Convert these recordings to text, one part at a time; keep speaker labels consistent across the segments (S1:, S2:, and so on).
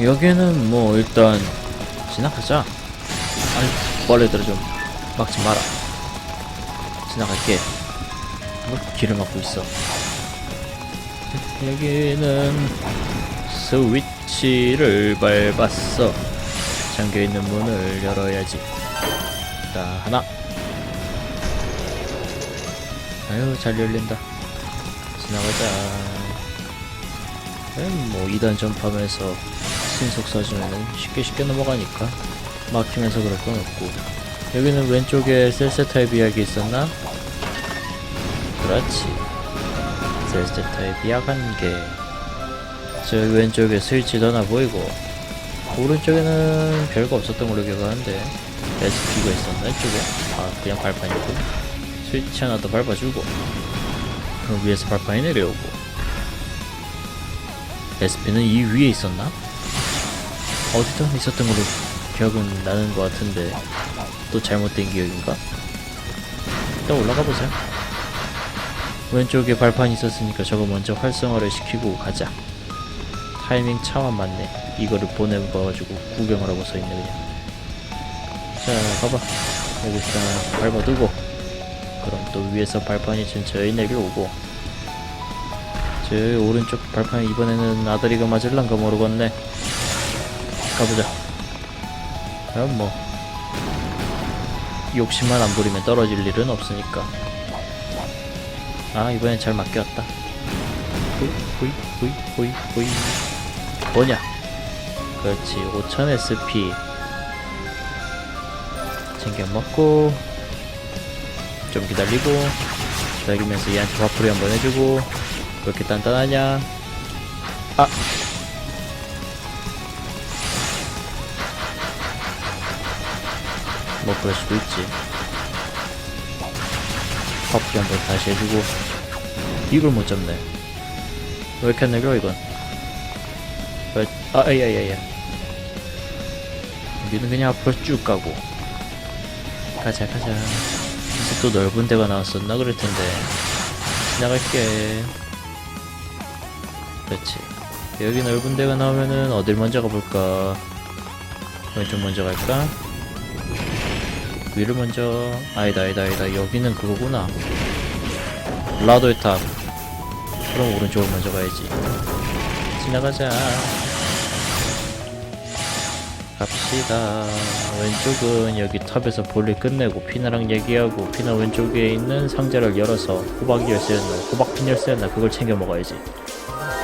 S1: 여기는 뭐 일단 지나가자. 아니 벌레들을 좀 막지 마라. 지나갈게. 뭐 길을 막고 있어. 여기는 스위치를 밟았어. 잠겨 있는 문을 열어야지. 자 하나. 아유 잘 열린다. 지나가자. 음, 뭐 2단 점프하면서 신속 써주면은 쉽게 쉽게 넘어가니까 막히면서 그럴 건 없고. 여기는 왼쪽에 셀세 타입 이야기 있었나? 그렇지. 셀세 타입 약한 게저 왼쪽에 스위치도 하나 보이고. 오른쪽에는 별거 없었던 걸로 기억하는데. SP가 있었나 이쪽에? 아 그냥 발판이고. 스위치 하나 더 밟아주고. 그럼 위에서 발판이 내려오고. SP는 이 위에 있었나? 어디든 있었던 걸로 기억은 나는 것 같은데 또 잘못된 기억인가? 일단 올라가 보자. 왼쪽에 발판이 있었으니까 저거 먼저 활성화를 시키고 가자. 타이밍 차만 맞네. 이거를 보내봐가지고 구경을 하고 서 있네 그냥. 자 가봐. 여기다 밟아두고 그럼 또 위에서 발판이 천천히 내려오고 저 오른쪽 발판 이번에는 아다리가 맞을란가 모르겠네. 가보자. 그럼 뭐 욕심만 안 부리면 떨어질 일은 없으니까. 아 이번엔 잘 맡겼다. 후이 후이 후이 후이 뭐냐? 그렇지 5000 SP 챙겨 먹고 좀 기다리고 기다리면서 얘한테 화풀이 한번 해주고 왜 이렇게 단단하냐? 아 뭐 그럴 수도 있지. 커피 한번 다시 해주고 이걸 못 잡네. 왜 이렇게 안 내려 이건? 왜? 아, 아야야야. 여기는 그냥 앞으로 쭉 가고 가자 가자. 이제 또 넓은 데가 나왔었나 그럴 텐데 지나갈게. 그렇지. 여기 넓은 데가 나오면은 어딜 먼저 가볼까? 왼쪽 먼저 갈까? 위를 먼저. 아니다 아니다 아니다. 여기는 그거구나. 라도의 탑. 그럼 오른쪽을 먼저 가야지. 지나가자. 갑시다. 왼쪽은 여기 탑에서 볼일 끝내고 피나랑 얘기하고 피나 왼쪽에 있는 상자를 열어서 호박 열쇠였나 호박 핀 열쇠였나 그걸 챙겨 먹어야지.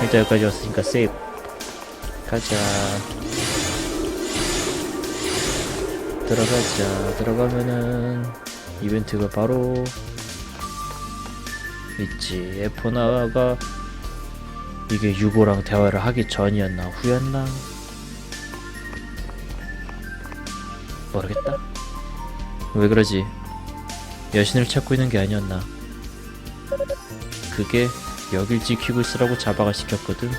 S1: 일단 여기까지 왔으니까 세이브. 가자 들어가자. 들어가면은 이벤트가 바로 있지. 에포나가 이게 유고랑 대화를 하기 전이었나 후였나? 모르겠다. 왜 그러지? 여신을 찾고 있는 게 아니었나? 그게 여길 지키고 있으라고 자박을 시켰거든.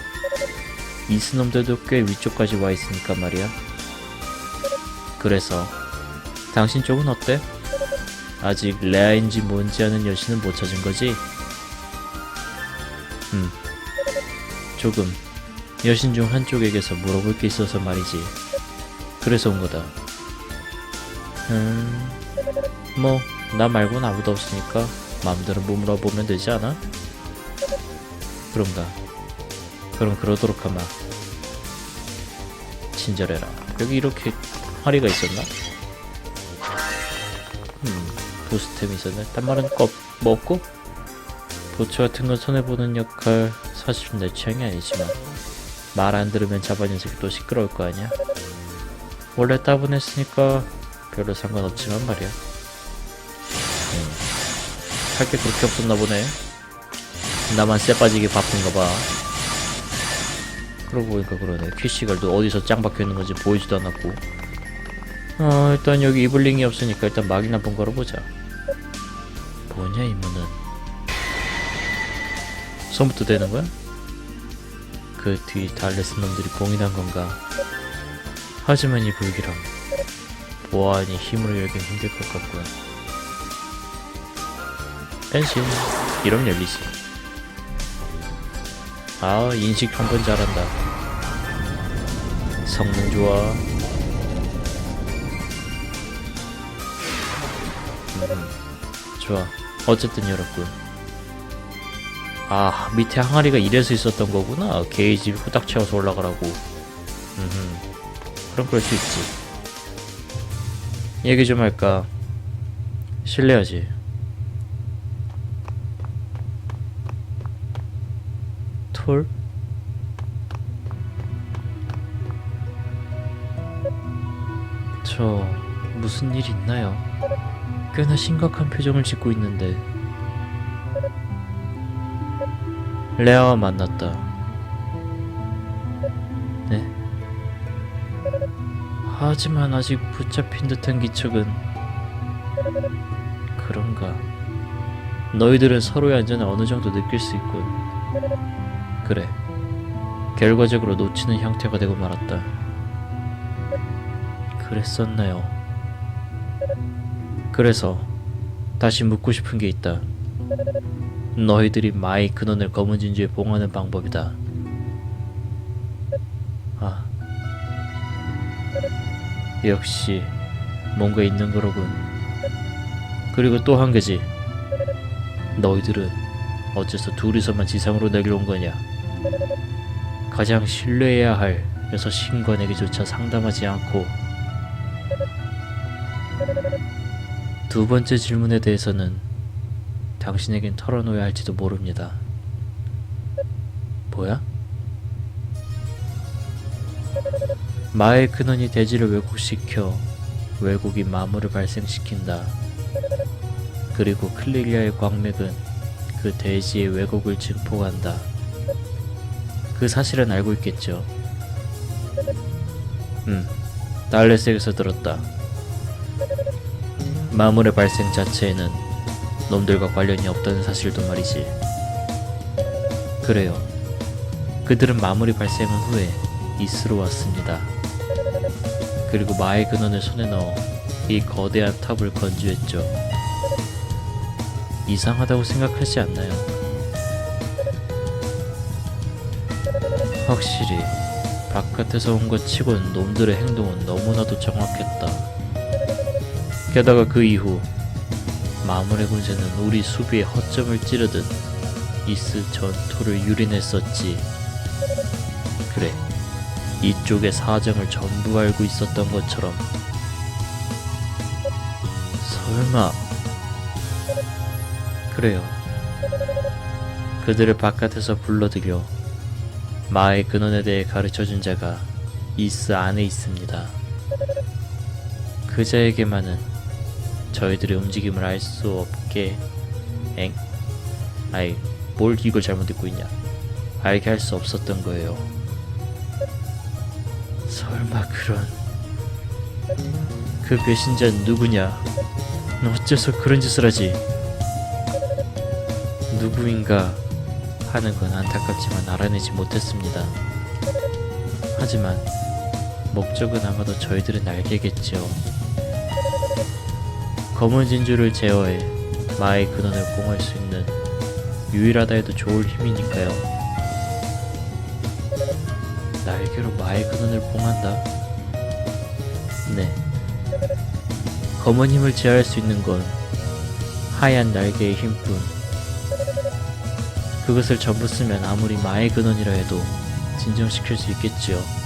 S1: 이스놈들도 꽤 위쪽까지 와 있으니까 말이야. 그래서 당신 쪽은 어때? 아직 레아인지 뭔지 아는 여신은 못 찾은 거지? 음, 조금 여신 중 한쪽에게서 물어볼 게 있어서 말이지. 그래서 온 거다. 음, 뭐, 나 말고는 아무도 없으니까 마음대로 뭐 물어보면 되지 않아? 그런가. 그럼 그러도록 하마. 친절해라. 여기 이렇게 하리가 있었나? 음, 보스템이 있었네. 딴 말은 껍 먹고? 보초 같은 건 손해보는 역할 사실 내 취향이 아니지만 말 안 들으면 자바 녀석이 또 시끄러울 거 아니야? 원래 따분했으니까 별로 상관없지만 말이야. 음, 할게 그렇게 없었나 보네. 나만 쎄 빠지게 바쁜가 봐. 그러고 보니까 그러네. 퀴시걸도 어디서 짱 박혀 있는 건지 보이지도 않았고. 어, 일단 여기 이블링이 없으니까 일단 막이나 한번 걸어보자. 뭐냐, 이 문은. 처음부터 되는 거야? 그 뒤 달레스 놈들이 봉인한 건가? 하지만 이 불길함. 보아하니 힘으로 열긴 힘들 것 같군. 변신. 이러면 열리지. 아, 인식 한 번 잘한다. 성능 좋아. 음, 좋아. 어쨌든 여러분. 아, 밑에 항아리가 이래서 있었던 거구나. 게이지 후딱 채워서 올라가라고. 음, 그럼 그럴 수 있지. 얘기 좀 할까? 실례하지. 톨? 저 무슨 일 있나요? 꽤나 심각한 표정을 짓고 있는데 레아와 만났다. 네. 하지만 아직 붙잡힌 듯한 기척은 그런가. 너희들은 서로의 안전을 어느 정도 느낄 수 있군. 그래. 결과적으로 놓치는 형태가 되고 말았다. 그랬었나요? 그래서 다시 묻고 싶은 게 있다. 너희들이 마이 근원을 검은 진주에 봉하는 방법이다. 아. 역시 뭔가 있는 거로군. 그리고 또 한 가지. 너희들은 어째서 둘이서만 지상으로 내려온 거냐? 가장 신뢰해야 할 여섯 신관에게조차 상담하지 않고 두 번째 질문에 대해서는 당신에겐 털어놓아야 할지도 모릅니다. 뭐야? 마의 근원이 대지를 왜곡시켜 왜곡이 마물을 발생시킨다. 그리고 클리리아의 광맥은 그 대지의 왜곡을 증폭한다. 그 사실은 알고 있겠죠. 음, 달레스에게서 들었다. 마물의 발생 자체에는 놈들과 관련이 없다는 사실도 말이지. 그래요. 그들은 마물이 발생한 후에 이스로 왔습니다. 그리고 마의 근원을 손에 넣어 이 거대한 탑을 건조했죠. 이상하다고 생각하지 않나요? 확실히 바깥에서 온 것 치곤 놈들의 행동은 너무나도 정확했다. 게다가 그 이후 마물의 군세는 우리 수비에 허점을 찌르듯 이스 전투를 유린했었지. 그래, 이쪽의 사정을 전부 알고 있었던 것처럼. 설마. 그래요. 그들을 바깥에서 불러들여 마의 근원에 대해 가르쳐준 자가 이스 안에 있습니다. 그자에게만은 저희들의 움직임을 알 수 없게 엥? 아이 뭘 이걸 잘못 듣고 있냐? 알게 할 수 없었던 거예요. 설마 그런 그 배신자는 누구냐? 어째서 그런 짓을 하지? 누구인가 하는 건 안타깝지만 알아내지 못했습니다. 하지만 목적은 아마도 저희들은 알겠겠죠 검은 진주를 제어해 마의 근원을 봉할 수 있는 유일하다 해도 좋을 힘이니까요. 날개로 마의 근원을 봉한다? 네. 검은 힘을 제어할 수 있는 건 하얀 날개의 힘뿐. 그것을 전부 쓰면 아무리 마의 근원이라 해도 진정시킬 수 있겠지요.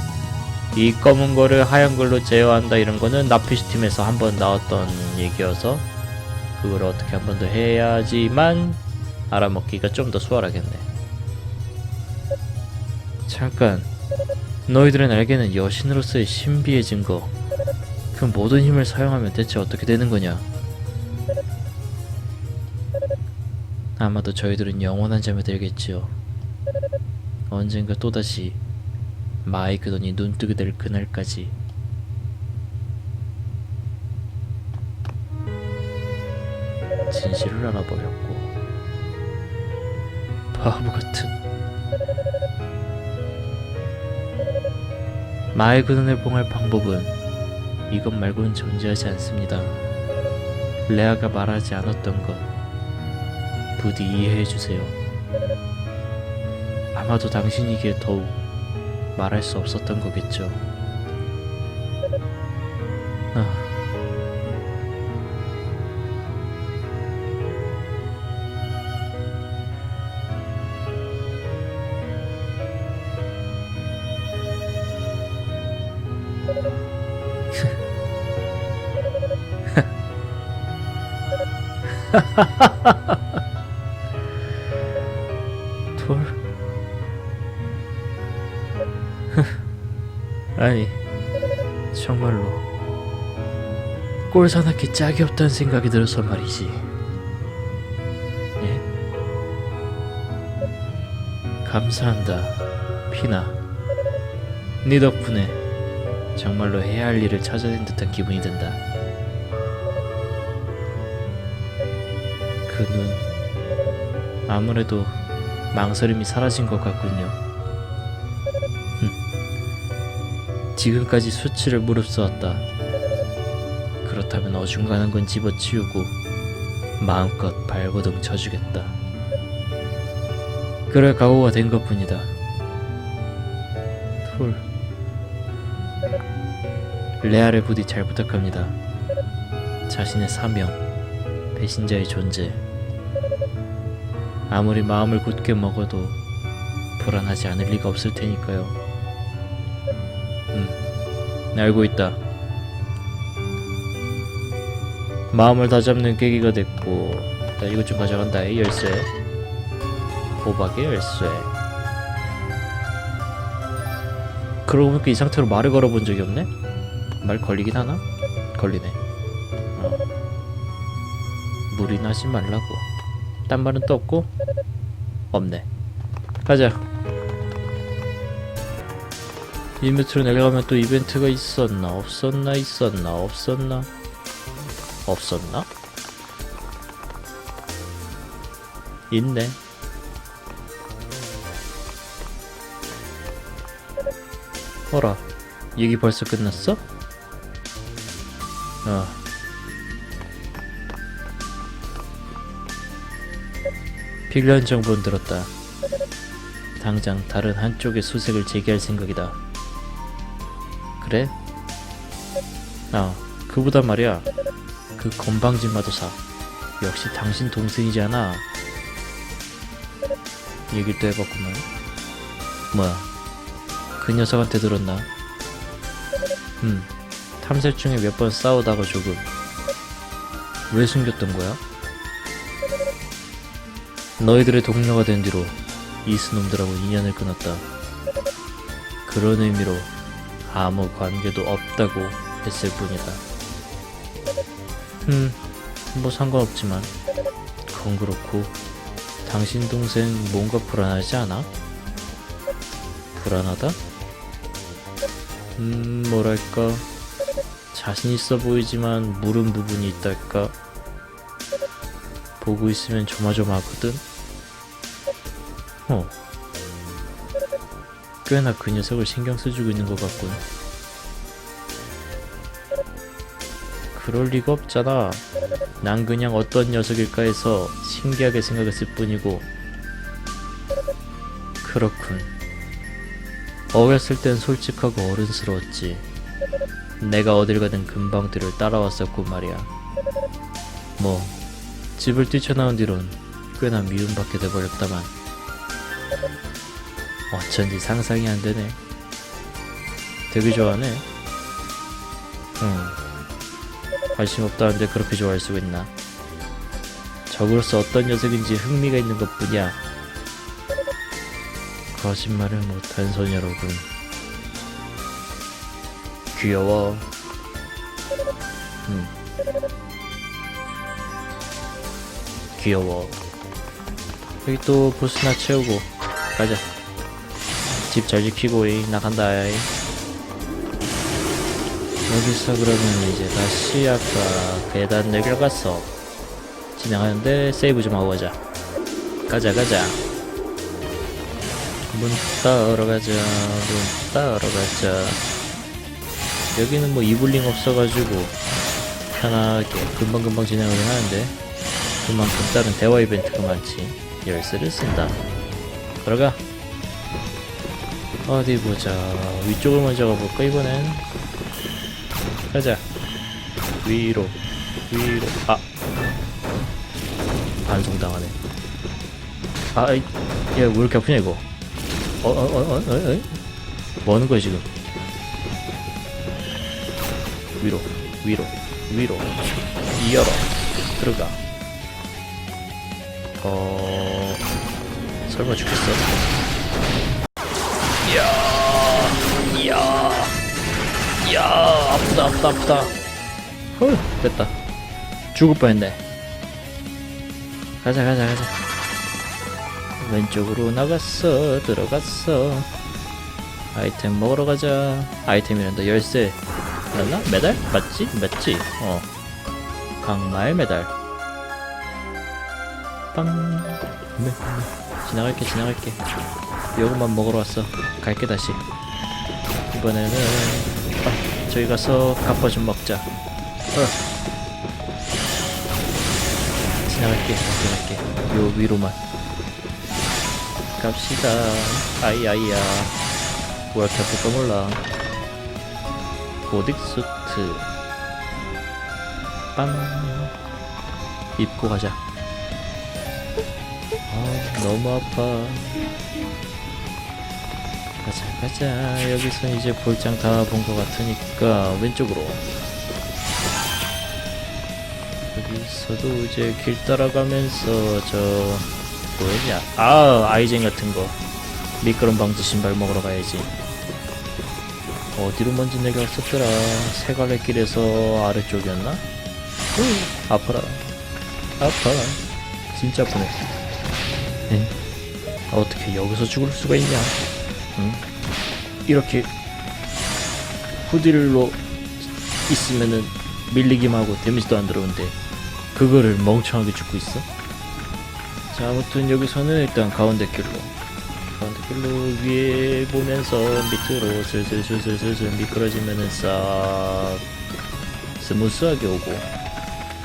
S1: 이 검은 거를 하얀 걸로 제어한다 이런 거는 나피시 팀에서 한번 나왔던 얘기여서 그걸 어떻게 한 번 더 해야지만 알아먹기가 좀 더 수월하겠네. 잠깐, 너희들의 날개는 여신으로서의 신비의 증거. 그 모든 힘을 사용하면 대체 어떻게 되는 거냐? 아마도 저희들은 영원한 잠에 들겠지요. 언젠가 또다시 마의 그돈이 눈뜨게 될 그날까지 진실을 알아버렸고 바보 같은 마의 그돈을 봉할 방법은 이것 말고는 존재하지 않습니다. 레아가 말하지 않았던 것 부디 이해해 주세요. 아마도 당신이기에 더욱 말할 수 없었던 거겠죠. 아. 꼴 사납게 짝이 없다는 생각이 들어서 말이지. 예? 감사한다 피나. 네 덕분에 정말로 해야 할 일을 찾아낸 듯한 기분이 든다. 그 눈 아무래도 망설임이 사라진 것 같군요. 지금까지 수치를 무릅쓰었다. 그렇다면 어중간한 건 집어치우고 마음껏 발버둥 쳐주겠다. 그럴 각오가 된 것뿐이다. 톨. 레알의 부디 잘 부탁합니다. 자신의 사명, 배신자의 존재. 아무리 마음을 굳게 먹어도 불안하지 않을 리가 없을 테니까요. 음, 알고 있다. 마음을 다잡는 계기가 됐고, 나 이것 좀 가져간다. 이 열쇠. 호박의 열쇠. 그러고 보니까 이 상태로 말을 걸어본 적이 없네? 말 걸리긴 하나? 걸리네. 어. 무리나지 말라고. 딴 말은 또 없고? 없네. 가자. 이 밑으로 내려가면 또 이벤트가 있었나 없었나 있었나 없었나 없었나? 있네 어라 얘기 벌써 끝났어? 어 필요한 정보는 들었다 당장 다른 한쪽의 수색을 재개할 생각이다 그래? 아, 그보다 말이야. 그 건방진 마도사. 역시 당신 동생이지 않아? 얘기를 또 해봤구만. 뭐야? 그 녀석한테 들었나? 음, 탐색 중에 몇 번 싸우다가 조금. 왜 숨겼던 거야? 너희들의 동료가 된 뒤로 이스놈들하고 인연을 끊었다. 그런 의미로 아무 관계도 없다고 했을 뿐이다. 음, 뭐 상관없지만 그건 그렇고 당신 동생 뭔가 불안하지 않아? 불안하다? 음, 뭐랄까 자신 있어 보이지만 물은 부분이 있달까? 보고 있으면 조마조마하거든? 어. 꽤나 그 녀석을 신경 써주고 있는 것 같군. 그럴 리가 없잖아. 난 그냥 어떤 녀석일까 해서 신기하게 생각했을 뿐이고. 그렇군. 어렸을 땐 솔직하고 어른스러웠지. 내가 어딜 가든 금방 뒤를 따라왔었고 말이야. 뭐, 집을 뛰쳐나온 뒤론 꽤나 미움받게 돼버렸다만. 어쩐지 상상이 안 되네. 되게 좋아하네. 관심 없다는데 그렇게 좋아할 수가 있나? 적으로서 어떤 녀석인지 흥미가 있는 것 뿐이야. 거짓말을 못한 소녀로군. 귀여워. 응. 귀여워. 여기 또 보스나 채우고 가자. 집 잘 지키고 이 나간다. 이. 여기서 그러면 이제 다시 아까 계단 내려갔어. 진행하는데 세이브 좀 하고 가자. 가자 가자. 문 따러 가자. 문 따러 가자. 여기는 뭐 이블링 없어가지고 편하게 금방금방 진행하긴 하는데 그만큼 다른 대화 이벤트가 많지. 열쇠를 쓴다. 들어가. 어디 보자. 위쪽을 먼저 가볼까 이번엔. 가자. 위로 위로. 아. 반송당하네. 아이 야왜 이렇게 아프냐 이거? 어어어어어 어? 뭐 하는 거야 지금? 위로 위로 위로. 이어라. 들어가. 어 설마 죽겠어? 이야 이야 아프다 아프다 아프다. 헐 됐다. 죽을 뻔했네. 가자 가자 가자. 왼쪽으로 나갔어 들어갔어. 아이템 먹으러 가자. 아이템이란다 열쇠. 맞나? 메달? 맞지? 맞지? 어. 강마의 메달. 빵. 네, 네. 지나갈게 지나갈게. 요것만 먹으러 왔어. 갈게 다시. 이번에는 아, 저기 가서 갑바 좀 먹자. 어. 지나갈게 지나갈게. 요 위로만. 갑시다. 아이아이야. 뭐 이렇게 아플까 몰라. 고딕 수트. 빰 입고 가자. 아 너무 아파 가자 가자. 여기서 이제 볼장 다 본 것 같으니까 왼쪽으로. 여기서도 이제 길 따라가면서 저 뭐였냐? 아 아이젠 같은 거. 미끄럼 방지 신발 먹으러 가야지. 어디로 먼저 내려왔었더라? 세갈래 길에서 아래쪽이었나? 으, 아파라. 아파. 진짜 아프네. 에? 어떻게 여기서 죽을 수가 있냐 응? 이렇게 후딜로 있으면은 밀리기만 하고 데미지도 안 들어오는데 그거를 멍청하게 죽고 있어 자 아무튼 여기서는 일단 가운데 길로 가운데 길로 위에 보면서 밑으로 슬슬슬슬슬슬 미끄러지면은 싹 스무스하게 오고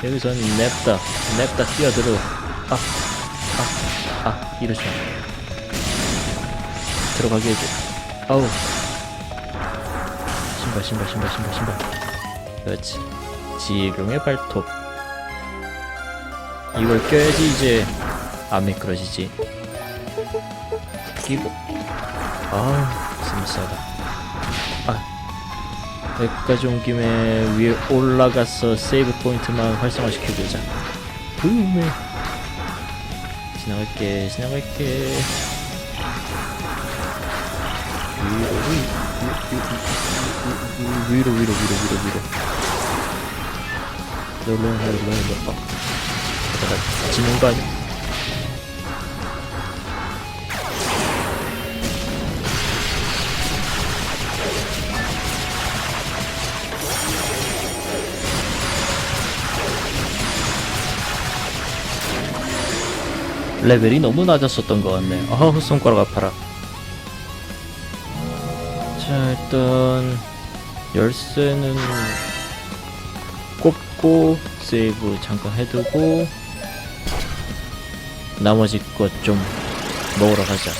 S1: 여기서는 냅다 냅다 뛰어들어 아 아, 아, 이러지 마. 들어가게 해줘. 아우. 신발, 신발, 신발, 신발, 신발. 그렇지. 지룡의 발톱. 이걸 껴야지 이제 안 미끄러지지. 끼고. 아, 스무스하다. 아. 여기까지 온 김에 위에 올라가서 세이브 포인트만 활성화시켜보자. 붐에. 지나갈게 지나갈게 위로 위로 위로 위로 위로 놀러 놀러 어 잠깐 지는 거 아니야 레벨이 너무 낮았었던 것 같네. 아우 손가락 아파라. 자 일단 열쇠는 꼽고 세이브 잠깐 해두고 나머지 것 좀 먹으러 가자.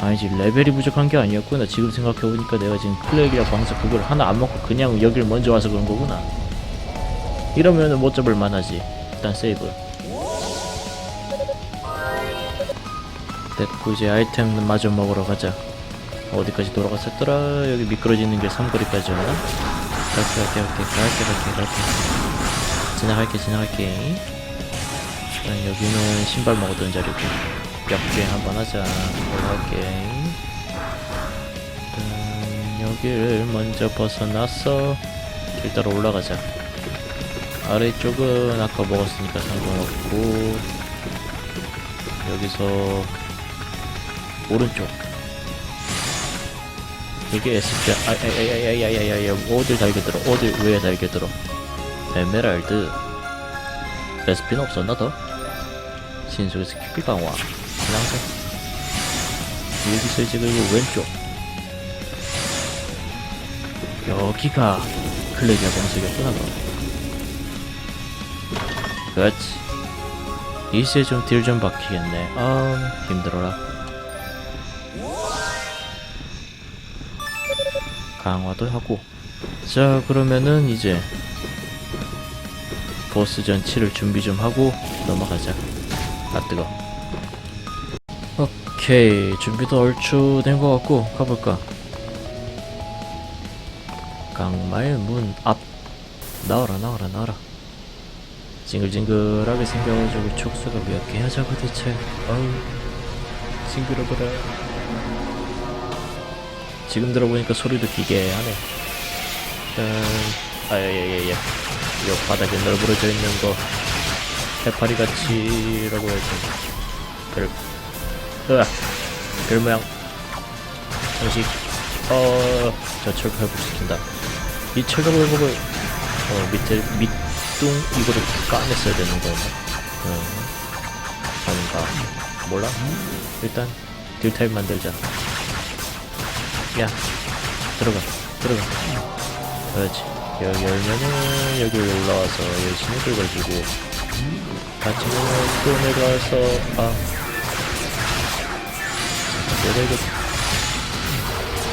S1: 아니지 레벨이 부족한 게 아니었구나. 지금 생각해보니까 내가 지금 클렉이랑 광석 그걸 하나 안 먹고 그냥 여길 먼저 와서 그런 거구나. 이러면은 못 잡을 만하지. 일단 세이브. 됐고 이제 아이템 마저 먹으러 가자 어디까지 돌아갔었더라? 여기 미끄러지는 길 삼거리까지였나? 갈게 갈게 갈게 갈게 갈게 갈게. 지나갈게 지나갈게. 일단 여기는 신발 먹었던 자리고 역주행 한번 하자. 올라갈게. 일단 여기를 먼저 벗어나서 길 따라 올라가자. 아래쪽은 아까 먹었으니까 상관없고 여기서 오른쪽 여기 SP 아야야야야야야야 어딜 달겨들어. 어딜 왜 달겨들어. 에메랄드. 레스피는 없었나 더? 신속에서 키피 강화. 신앙색 여기서 이제 그리고 왼쪽. 여기가 클레기아 공석이었구나 그럼 그렇지. 이제 좀 딜 좀 박히겠네. 아 힘들어라 강화도 하고 자 그러면은 이제 보스전 치를 준비 좀 하고 넘어가자. 아 뜨거. 오케이 준비도 얼추 된 것 같고 가볼까. 강마의 문 앞. 나와라 나와라 나와라. 징글징글하게 생겨가지고 촉수가 몇개 하자고 대체. 어우 징그러워라. 지금 들어보니까 소리도 기괴하네. 일단 아예 예 예 이 바닥에 널브러져 있는 거. 해파리 같이라고 해야 되나 별 으아. 별 모양. 장식. 어 저 철거 회복시킨다. 이 철거 회복을 어 밑에 밑둥 이거를 까냈어야 되는 거였나 어. 아닌가. 몰라. 일단 딜타입 만들자 야 들어가 들어가. 그렇지. 여기 열면은 여기 올라와서 열심히 긁어주고. 다치면은 또 내려와서 아. 이거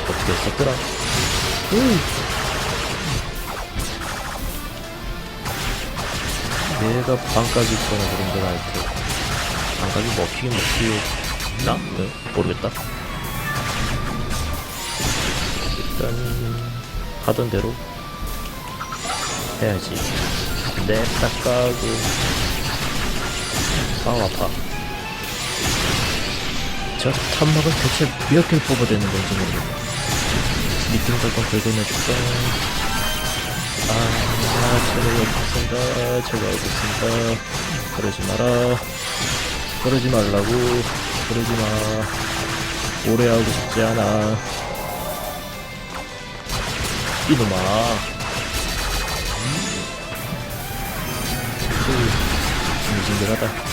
S1: 어떻게 했었더라? 음. 얘가 반각이 있거나 그런 건 알테 반각이 먹히긴 먹히나? 네, 모르겠다 일단 하던 대로 해야지. 네, 닦아고. 아우, 아파. 저 탐막은 대체 몇 개를 뽑아대는 건지 모르겠네. 밑둥 덕건 긁어내줄까? 아, 제가 여기 있습니다. 제가 여기 있습니다. 그러지 마라. 그러지 말라고. 그러지 마. 오래 하고 싶지 않아. 이놈아. 징글징글하다.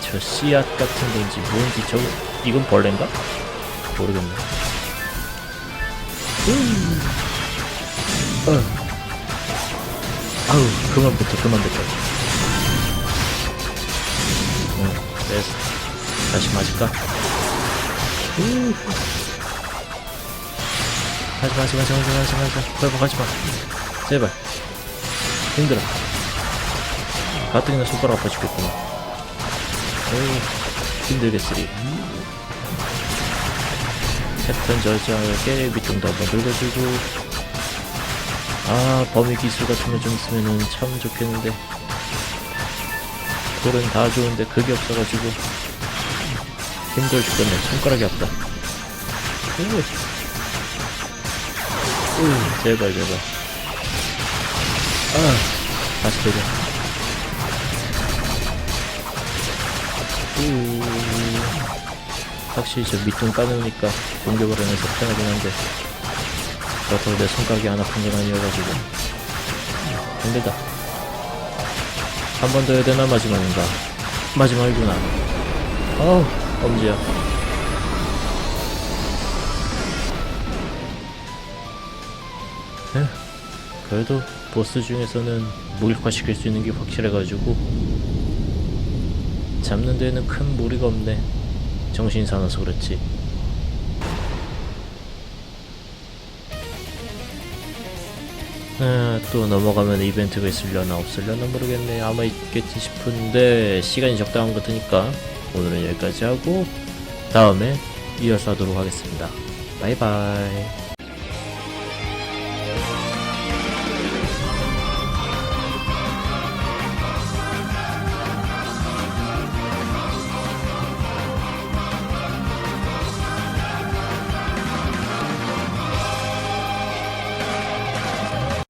S1: 저 씨앗 같은 건지 뭔지 저 이건 벌레인가? 모르겠네. 음. 어. 아우 그만부터 그만부터. 응, 됐어. 다시 맞을까? 우. 하지마 하지마 하지마 하지마 하지마. 하지마 회복하지마. 제발. 힘들어. 가뜩이나 손가락 아파 죽겠구나. 에이 힘들겠으리 패턴 저장하게 밑둥도 한번 긁어주고. 아 범위 기술 같은 거 좀 있으면은 참 좋겠는데. 돌은 다 좋은데 그게 없어가지고. 힘들어 죽겠네. 손가락이 아프다. 으. 으, 제발 제발. 아 다시 되자. 으, 확실히 저 밑둥 까놓으니까 공격을 하면서 편하긴 한데. 그렇다고 내 손가락이 안 아픈 건 아니어가지고. 힘들다. 한 번 더 해야 되나? 마지막인가? 마지막이구나. 어우 엄지야 그래도 보스 중에서는 무력화시킬 수 있는 게 확실해가지고 잡는 데는 큰 무리가 없네. 정신 사나서 그렇지. 아, 또 넘어가면 이벤트가 있으려나 없으려나 모르겠네. 아마 있겠지 싶은데 시간이 적당한 것 같으니까 오늘은 여기까지 하고 다음에 이어서 하도록 하겠습니다. 바이바이